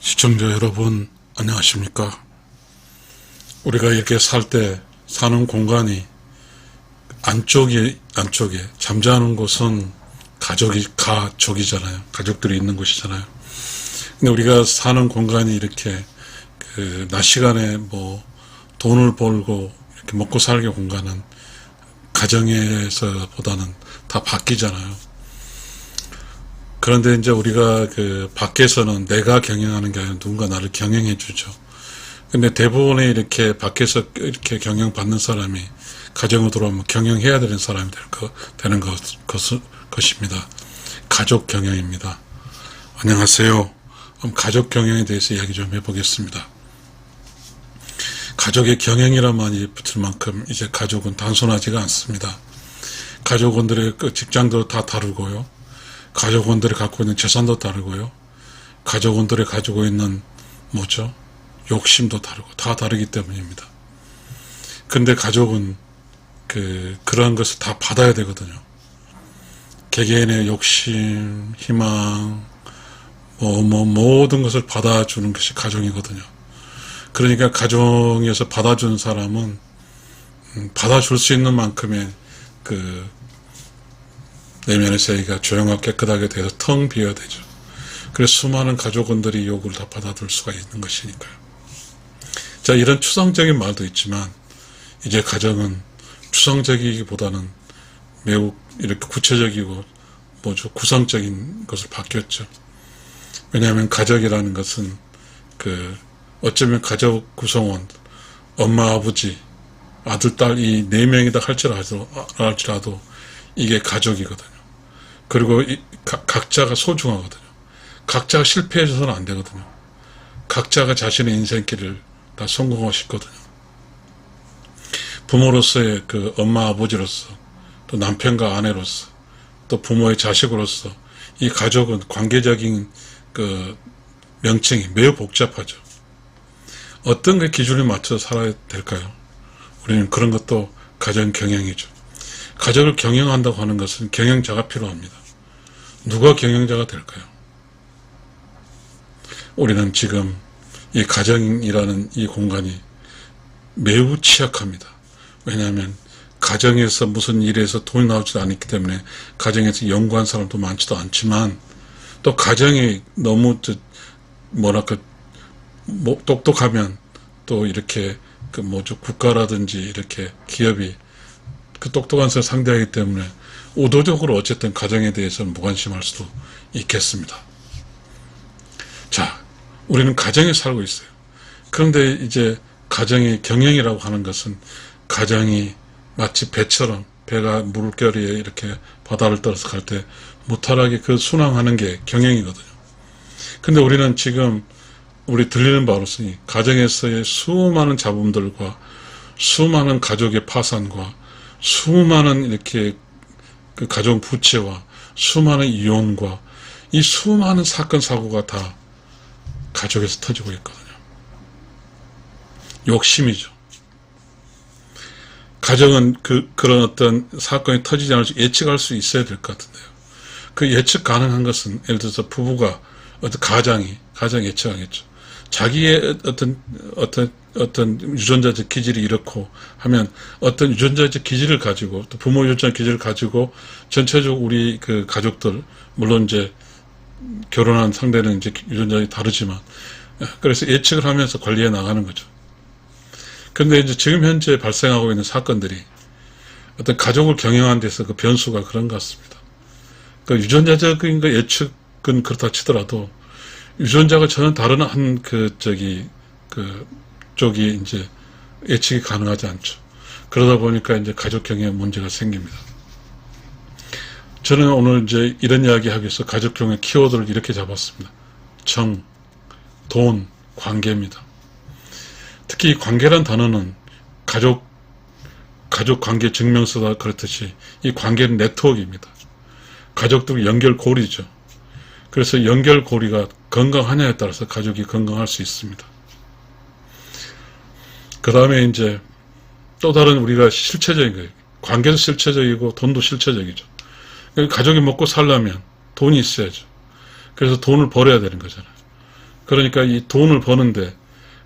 시청자 여러분, 안녕하십니까? 우리가 이렇게 살 때 사는 공간이 안쪽에, 안쪽에, 잠자는 곳은 가족이, 가족이잖아요. 가족들이 있는 곳이잖아요. 근데 우리가 사는 공간이 이렇게, 그, 낮 시간에 뭐, 돈을 벌고, 이렇게 먹고 살기 공간은 가정에서보다는 다 바뀌잖아요. 그런데 이제 우리가 그 밖에서는 내가 경영하는 게 아니라 누군가 나를 경영해 주죠. 근데 대부분의 이렇게 밖에서 이렇게 경영받는 사람이 가정으로 들어오면 경영해야 되는 사람이 될 거, 되는 것, 것, 것입니다. 가족 경영입니다. 안녕하세요. 그럼 가족 경영에 대해서 이야기 좀 해보겠습니다. 가족의 경영이란 말이 붙을 만큼 이제 가족은 단순하지가 않습니다. 가족원들의 그 직장도 다 다르고요. 가족원들이 갖고 있는 재산도 다르고요. 가족원들이 가지고 있는 뭐죠? 욕심도 다르고 다 다르기 때문입니다. 근데 가족은 그 그러한 것을 다 받아야 되거든요. 개개인의 욕심, 희망, 뭐, 뭐, 모든 것을 받아주는 것이 가정이거든요. 그러니까 가정에서 받아주는 사람은 음, 받아줄 수 있는 만큼의 그 내면의 세계가 조용하고 깨끗하게 돼서 텅 비어야 되죠. 그래서 수많은 가족원들이 요구를 다 받아들 수가 있는 것이니까요. 자, 이런 추상적인 말도 있지만, 이제 가정은 추상적이기보다는 매우 이렇게 구체적이고, 뭐죠, 구성적인 것을 바뀌었죠. 왜냐하면 가족이라는 것은, 그, 어쩌면 가족 구성원, 엄마, 아버지, 아들, 딸, 이 네 명이다 할지라도, 할지라도, 이게 가족이거든요. 그리고 이, 가, 각자가 소중하거든요. 각자가 실패해서는 안 되거든요. 각자가 자신의 인생길을 다 성공하고 싶거든요. 부모로서의 그 엄마 아버지로서 또 남편과 아내로서 또 부모의 자식으로서 이 가족은 관계적인 그 명칭이 매우 복잡하죠. 어떤 그 기준에 맞춰 살아야 될까요? 우리는 그런 것도 가정 경영이죠. 가족을 경영한다고 하는 것은 경영자가 필요합니다. 누가 경영자가 될까요? 우리는 지금 이 가정이라는 이 공간이 매우 취약합니다. 왜냐하면 가정에서 무슨 일에서 돈이 나오지도 않기 때문에 가정에서 연구한 사람도 많지도 않지만 또 가정이 너무 뭐랄까 뭐 똑똑하면 또 이렇게 그 뭐죠 국가라든지 이렇게 기업이 그 똑똑한 사람 상대하기 때문에 의도적으로 어쨌든 가정에 대해서는 무관심할 수도 있겠습니다. 자, 우리는 가정에 살고 있어요. 그런데 이제 가정의 경영이라고 하는 것은 가정이 마치 배처럼 배가 물결에 이렇게 바다를 떨어서 갈 때 무탈하게 그 순항하는 게 경영이거든요. 근데 우리는 지금 우리 들리는 바로서니 가정에서의 수많은 잡음들과 수많은 가족의 파산과 수많은 이렇게 그 가정 부채와 수많은 이혼과 이 수많은 사건 사고가 다 가족에서 터지고 있거든요. 욕심이죠. 가정은 그 그런 어떤 사건이 터지지 않을 수 예측할 수 있어야 될 것 같은데요. 그 예측 가능한 것은 예를 들어서 부부가 어떤 가장이 가장 예측하겠죠. 자기의 어떤 어떤 어떤 유전자적 기질이 이렇고 하면 어떤 유전자적 기질을 가지고 또 부모 유전자 기질을 가지고 전체적으로 우리 그 가족들 물론 이제 결혼한 상대는 이제 유전자가 다르지만 그래서 예측을 하면서 관리해 나가는 거죠. 그런데 이제 지금 현재 발생하고 있는 사건들이 어떤 가족을 경영하는 데서 그 변수가 그런 것 같습니다. 그 유전자적인 그 예측은 그렇다 치더라도 유전자가 전혀 다른 한 그 저기 그 쪽이 이제 예측이 가능하지 않죠. 그러다 보니까 이제 가족 경영에 문제가 생깁니다. 저는 오늘 이제 이런 이야기 하기 위해서 가족 경영 키워드를 이렇게 잡았습니다. 정, 돈, 관계입니다. 특히 관계란 단어는 가족, 가족 관계 증명서다 그렇듯이 이 관계는 네트워크입니다. 가족들 연결고리죠. 그래서 연결고리가 건강하냐에 따라서 가족이 건강할 수 있습니다. 그 다음에 이제 또 다른 우리가 실체적인 거예요. 관계도 실체적이고 돈도 실체적이죠. 그러니까 가족이 먹고 살려면 돈이 있어야죠. 그래서 돈을 벌어야 되는 거잖아요. 그러니까 이 돈을 버는데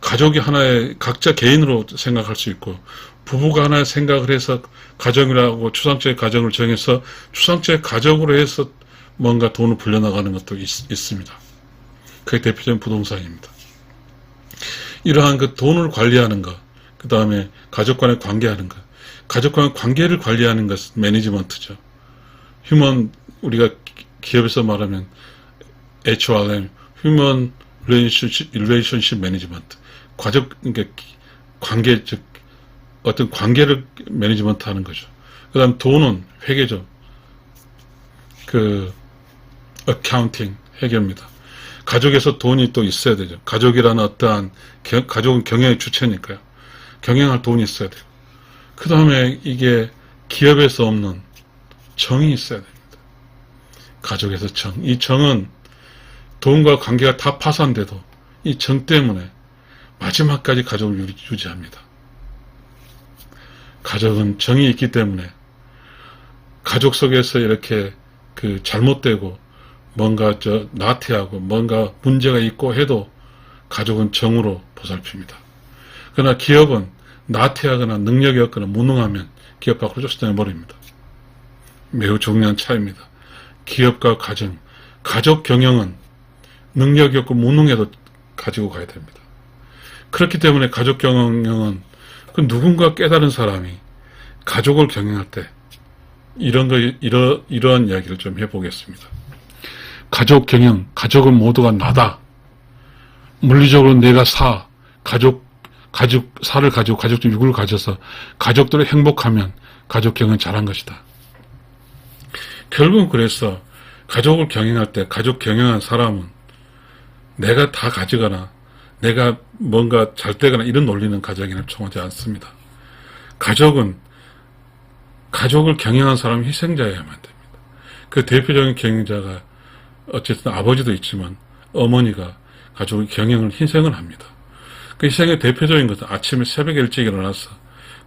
가족이 하나의 각자 개인으로 생각할 수 있고 부부가 하나의 생각을 해서 가정이라고 추상적인 가정을 정해서 추상적인 가정으로 해서 뭔가 돈을 불려나가는 것도 있, 습니다 그게 대표적인 부동산입니다. 이러한 그 돈을 관리하는 것, 그 다음에 가족 간의 관계하는 것, 가족 간의 관계를 관리하는 것은 매니지먼트죠. 휴먼, 우리가 기업에서 말하면 HRM, 휴먼 릴레이션십, 매니지먼트. 가족, 그러니까 관계, 즉, 어떤 관계를 매니지먼트 하는 거죠. 그 다음 돈은 회계죠. 그, 어카운팅, 회계입니다. 가족에서 돈이 또 있어야 되죠. 가족이라는 어떠한, 겨, 가족은 경영의 주체니까요. 경영할 돈이 있어야 되고. 그 다음에 이게 기업에서 없는 정이 있어야 됩니다. 가족에서 정. 이 정은 돈과 관계가 다 파산돼도 이 정 때문에 마지막까지 가족을 유지합니다. 가족은 정이 있기 때문에 가족 속에서 이렇게 그 잘못되고 뭔가 저 나태하고 뭔가 문제가 있고 해도 가족은 정으로 보살핍니다. 그러나 기업은 나태하거나 능력이 없거나 무능하면 기업 밖으로 쫓아내 버립니다. 매우 중요한 차이입니다. 기업과 가정, 가족 경영은 능력이 없고 무능해도 가지고 가야 됩니다. 그렇기 때문에 가족 경영은 그 누군가 깨달은 사람이 가족을 경영할 때 이런 거 이러 이러한 이야기를 좀 해보겠습니다. 가족 경영, 가족은 모두가 나다. 물리적으로 내가 사, 가족 가족 사를 가지고 가족들 육을 가져서 가족들을 행복하면 가족 경영 잘한 것이다. 결국은 그래서 가족을 경영할 때 가족 경영한 사람은 내가 다 가지거나 내가 뭔가 잘 되거나 이런 논리는 가정에는 통하지 않습니다. 가족은 가족을 경영한 사람이 희생자여야만 됩니다. 그 대표적인 경영자가 어쨌든 아버지도 있지만 어머니가 가족의 경영을 희생을 합니다. 그 희생의 대표적인 것은 아침에 새벽에 일찍 일어나서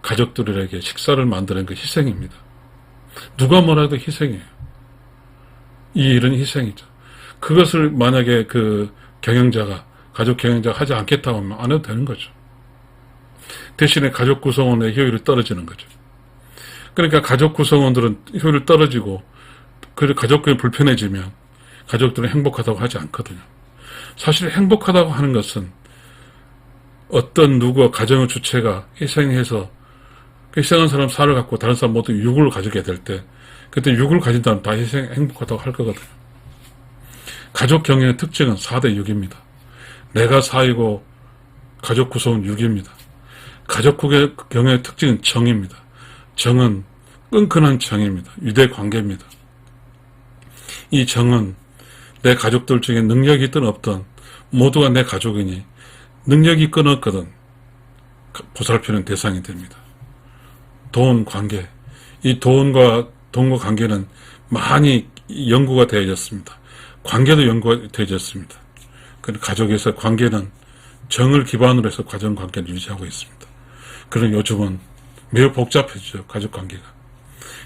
가족들에게 식사를 만드는 그 희생입니다. 누가 뭐라도 희생이에요. 이 일은 희생이죠. 그것을 만약에 그 경영자가 가족 경영자가 하지 않겠다고 하면 안 해도 되는 거죠. 대신에 가족 구성원의 효율이 떨어지는 거죠. 그러니까 가족 구성원들은 효율이 떨어지고 그 가족관이 불편해지면 가족들은 행복하다고 하지 않거든요. 사실 행복하다고 하는 것은 어떤 누구와 가정의 주체가 희생해서 그 희생한 사람 살을 갖고 다른 사람 모두 육을 가지게 될 때 그때 육을 가진다면 다 희생 행복하다고 할 거거든요. 가족 경영의 특징은 4대 6입니다. 내가 4이고 가족 구성은 6입니다. 가족 경영의 특징은 정입니다. 정은 끈끈한 정입니다. 유대 관계입니다. 이 정은 내 가족들 중에 능력이 있든 없든 모두가 내 가족이니 능력이 끊었거든 보살피는 대상이 됩니다. 돈 관계 이 돈과 돈과 관계는 많이 연구가 되어졌습니다. 관계도 연구가 되어졌습니다. 가족에서 관계는 정을 기반으로 해서 가정 관계를 유지하고 있습니다. 그런 요즘은 매우 복잡해지죠. 가족 관계가.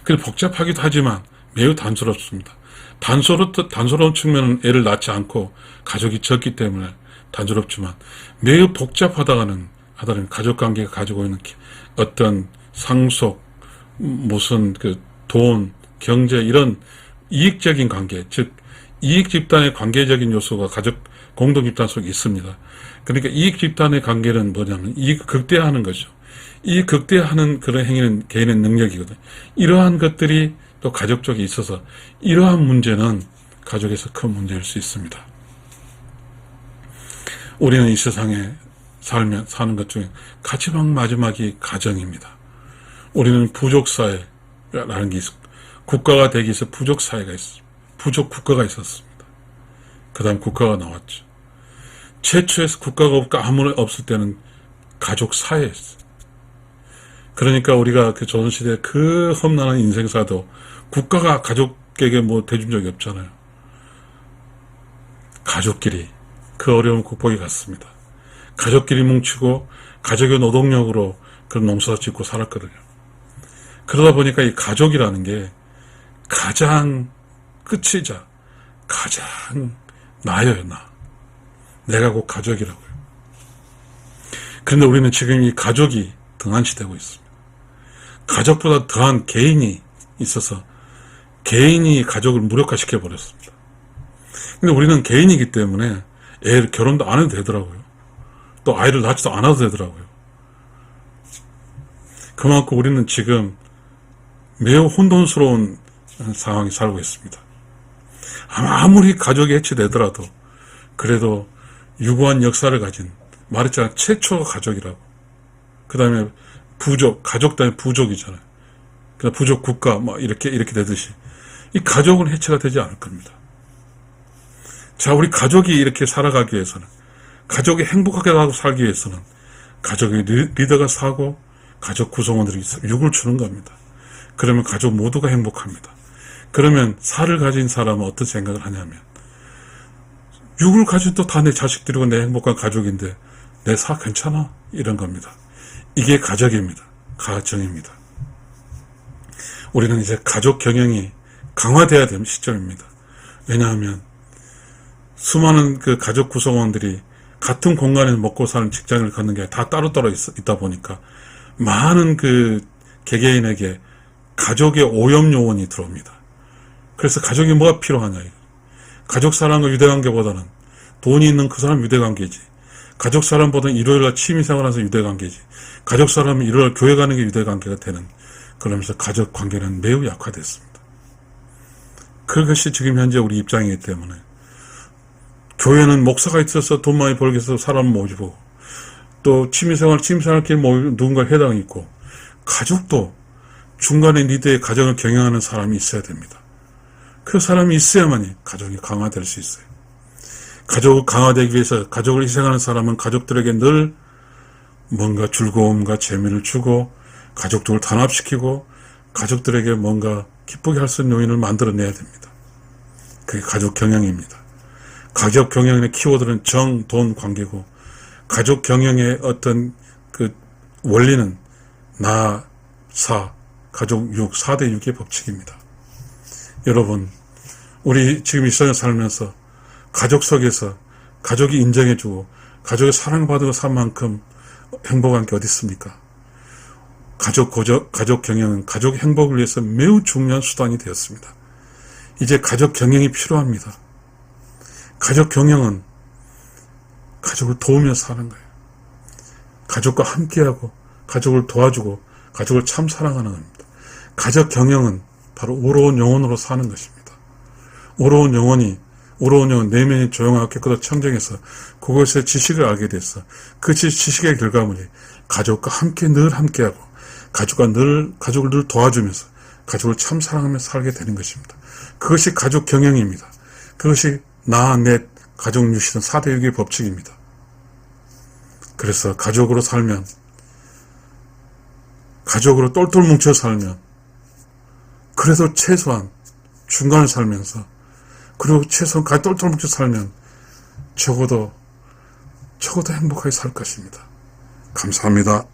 그래 복잡하기도 하지만 매우 단순롭습니다. 단소로, 단소로운 측면은 애를 낳지 않고 가족이 적기 때문에 단조롭지만 매우 복잡하다가는 하다는 가족 관계가 가지고 있는 어떤 상속, 무슨 그 돈, 경제 이런 이익적인 관계, 즉 이익 집단의 관계적인 요소가 가족 공동 집단 속에 있습니다. 그러니까 이익 집단의 관계는 뭐냐면 이익 극대화하는 거죠. 이 극대화하는 그런 행위는 개인의 능력이거든. 이러한 것들이 또 가족 쪽에 있어서 이러한 문제는 가족에서 큰 문제일 수 있습니다. 우리는 이 세상에 살면 사는 것 중에 가장 마지막이 가정입니다. 우리는 부족 사회라는 게 있어 국가가 되기 위해서 부족 사회가 있어 부족 국가가 있었습니다. 그다음 국가가 나왔죠. 최초에서 국가가 없을 때는 가족 사회였어요. 그러니까 우리가 그 조선시대 그 험난한 인생사도 국가가 가족에게 뭐 대준 적이 없잖아요. 가족끼리 그 어려운 극복해 갔습니다. 가족끼리 뭉치고 가족의 노동력으로 그런 농사 짓고 살았거든요. 그러다 보니까 이 가족이라는 게 가장 끝이자 가장 나여요, 나. 내가 곧 가족이라고요. 그런데 우리는 지금 이 가족이 등한시되고 있습니다. 가족보다 더한 개인이 있어서 개인이 가족을 무력화시켜 버렸습니다. 근데 우리는 개인이기 때문에 애를 결혼도 안 해도 되더라고요. 또 아이를 낳지도 않아도 되더라고요. 그만큼 우리는 지금 매우 혼돈스러운 상황이 살고 있습니다. 아무리 가족이 해체되더라도 그래도 유구한 역사를 가진 말했잖아 최초 가족이라고. 그 다음에 부족 가족 다음에 부족이잖아요. 그 부족 국가 뭐 이렇게 이렇게 되듯이 이 가족은 해체가 되지 않을 겁니다. 자 우리 가족이 이렇게 살아가기 위해서는 가족이 행복하게 하고 살기 위해서는 가족의 리- 리더가 사고 가족 구성원들이 육을 주는 겁니다. 그러면 가족 모두가 행복합니다. 그러면 살을 가진 사람은 어떤 생각을 하냐면 육을 가진 또 다 내 자식들이고 내 행복한 가족인데 내 사 괜찮아 이런 겁니다. 이게 가족입니다. 가정입니다. 우리는 이제 가족 경영이 강화돼야 되는 시점입니다. 왜냐하면 수많은 그 가족 구성원들이 같은 공간에서 먹고 사는 직장을 갖는 게 다 따로따로 있, 다 보니까 많은 그 개개인에게 가족의 오염 요원이 들어옵니다. 그래서 가족이 뭐가 필요하냐. 가족 사랑과 유대관계보다는 돈이 있는 그 사람 유대관계지. 가족 사람보다는 일요일날 취미생활하면서 유대관계지. 가족 사람은 일요일 교회 가는 게 유대관계가 되는 그러면서 가족 관계는 매우 약화됐습니다. 그것이 지금 현재 우리 입장이기 때문에 교회는 목사가 있어서 돈 많이 벌기 위해서 사람 모이고 또 취미생활 취미생활끼리 누군가 해당 있고 가족도 중간에 리더의 가정을 경영하는 사람이 있어야 됩니다. 그 사람이 있어야만이 가족이 강화될 수 있어요. 가족을 강화되기 위해서 가족을 희생하는 사람은 가족들에게 늘 뭔가 즐거움과 재미를 주고 가족들을 단합시키고 가족들에게 뭔가 기쁘게 할 수 있는 요인을 만들어내야 됩니다. 그게 가족 경영입니다. 가족 경영의 키워드는 정, 돈, 관계고 가족 경영의 어떤 그 원리는 나, 사, 가족 6, 4대 6의 법칙입니다. 여러분, 우리 지금 이 세상에 살면서 가족 속에서 가족이 인정해주고 가족의 사랑받고 산 만큼 행복한 게 어디 있습니까? 가족 고적, 가족 경영은 가족 행복을 위해서 매우 중요한 수단이 되었습니다. 이제 가족 경영이 필요합니다. 가족 경영은 가족을 도우며 사는 거예요. 가족과 함께하고 가족을 도와주고 가족을 참 사랑하는 겁니다. 가족 경영은 바로 우로운 영혼으로 사는 것입니다. 우로운 영혼이 영혼 내면이 깨끗하고 청정해서 그것의 지식을 알게 돼서 그 지- 지식의 결과물이 가족과 함께 늘 함께하고 가족과 늘 가족을 늘 도와주면서 가족을 참 사랑하며 살게 되는 것입니다. 그것이 가족 경영입니다. 그것이 나, 넷, 가족 유시는 4대 6의 법칙입니다. 그래서 가족으로 살면 가족으로 똘똘 뭉쳐 살면 그래도 최소한 중간을 살면서 그리고 최소한 가 똘똘 뭉쳐 살면 적어도 적어도 행복하게 살 것입니다. 감사합니다.